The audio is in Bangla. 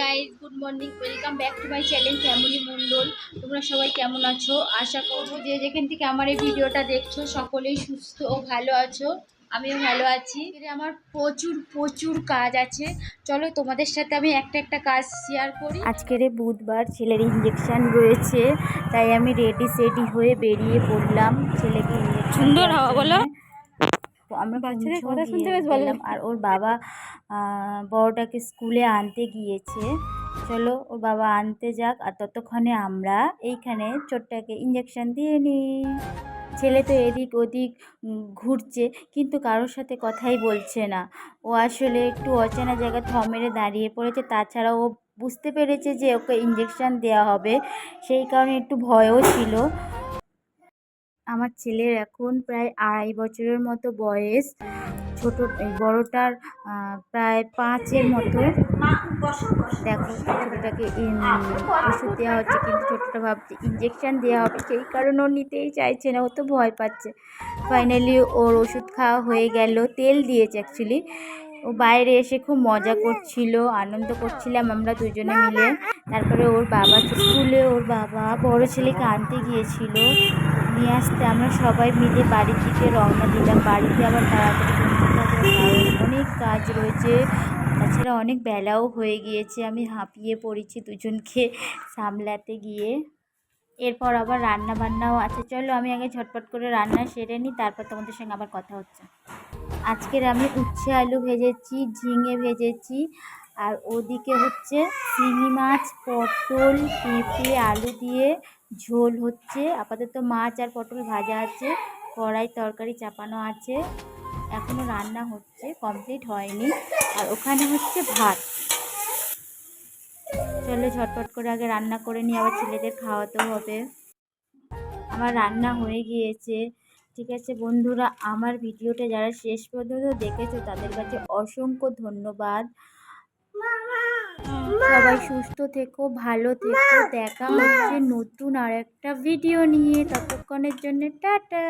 Guys good morning welcome back to my channel family Mondal তোমরা সবাই কেমন আছো? আশা করব যে যেখান থেকে আমার এই ভিডিওটা দেখছ সকলেই সুস্থ ও ভালো আছো। আমিও ভালো আছি। এর আমার প্রচুর প্রচুর কাজ আছে। চলো তোমাদের সাথে আমি একটা একটা কাজ শেয়ার করি। আজকের বুধবার ছেলের ইঞ্জেকশন রয়েছে তাই আমি রেডি সেডি হয়ে বেরিয়ে পড়লাম ছেলেকে সুন্দর হাওয়া বলো। আমরা বাচ্চাদের কথা শুনতে বেশ ভালো আর ওর বাবা বড়টাকে স্কুলে আনতে গিয়েছে। চলো ওর বাবা আনতে যাক। আর ততক্ষণে আমরা এইখানে ছোট্টাকে ইঞ্জেকশন দিয়ে নিই ছেলে তো এদিক ওদিক ঘুরছে কিন্তু কারোর সাথে কথাই বলছে না। ও আসলে একটু অচেনা জায়গায় থ মেরে দাঁড়িয়ে পড়েছে। তাছাড়া ও বুঝতে পেরেছে যে ওকে ইঞ্জেকশন দেওয়া হবে। সেই কারণে একটু ভয়ও ছিল। আমার ছেলের এখন প্রায় আড়াই বছরের মতো বয়স। ছোট বড়টার প্রায় পাঁচের মতো। দেখো, ছোটোটাকে ওষুধ দেওয়া হচ্ছে, কিন্তু ছোটোটা ভাবছে ইঞ্জেকশন দেওয়া হবে। সেই কারণে ও নিতেই চাইছে না, ও তো ভয় পাচ্ছে। ফাইনালি ওর ওষুধ খাওয়া হয়ে গেল, তেল দিয়েছে অ্যাকচুয়ালি ও বাইরে এসে খুব মজা করছিল, আনন্দ করছিলাম আমরা দুজনে মিলে। তারপরে ওর বাবা স্কুলে, ওর বাবা বড় ছেলেকে আনতে গিয়েছিল। নিয়ে আসতে আমরা সবাই মিলে বাড়ির দিকে রওনা দিলাম। বাড়িতে আবার তাড়াতাড়ি অনেক কাজ রয়েছে। তাছাড়া অনেক বেলাও হয়ে গিয়েছে। আমি হাঁপিয়ে পড়েছি দুজনকে সামলাতে গিয়ে। এরপর আবার রান্না বান্নাও আছে। চলো আমি আগে ঝটপট করে রান্না সেরে নিই, তারপর তোমাদের সঙ্গে আবার কথা হচ্ছে। আজকের আমি উচ্ছে আলু ভেজেছি, ঝিঙে ভেজেছি আর ওদিকে হচ্ছে শিঙি মাছ, পটল, পেঁপে, আলু দিয়ে ঝোল হচ্ছে। আপাতত মাছ আর পটল ভাজা আছে, কড়াই তরকারি চাপানো আছে। এখনও রান্না হচ্ছে, কমপ্লিট হয়নি। আর ওখানে হচ্ছে ভাত। চলে ঝটপট করে আগে রান্না করে নিয়ে আবার ছেলেদের খাওয়াতেও হবে। আমার রান্না হয়ে গিয়েছে। ঠিক আছে বন্ধুরা, আমার ভিডিওটা যারা শেষ পর্যন্ত দেখেছ, তাদের কাছে অসংখ্য ধন্যবাদ। সবাই সুস্থ থেকো ভালো থেকো। দেখা হচ্ছে নতুন আর একটা ভিডিও নিয়ে। ততক্ষণের জন্য টাটা।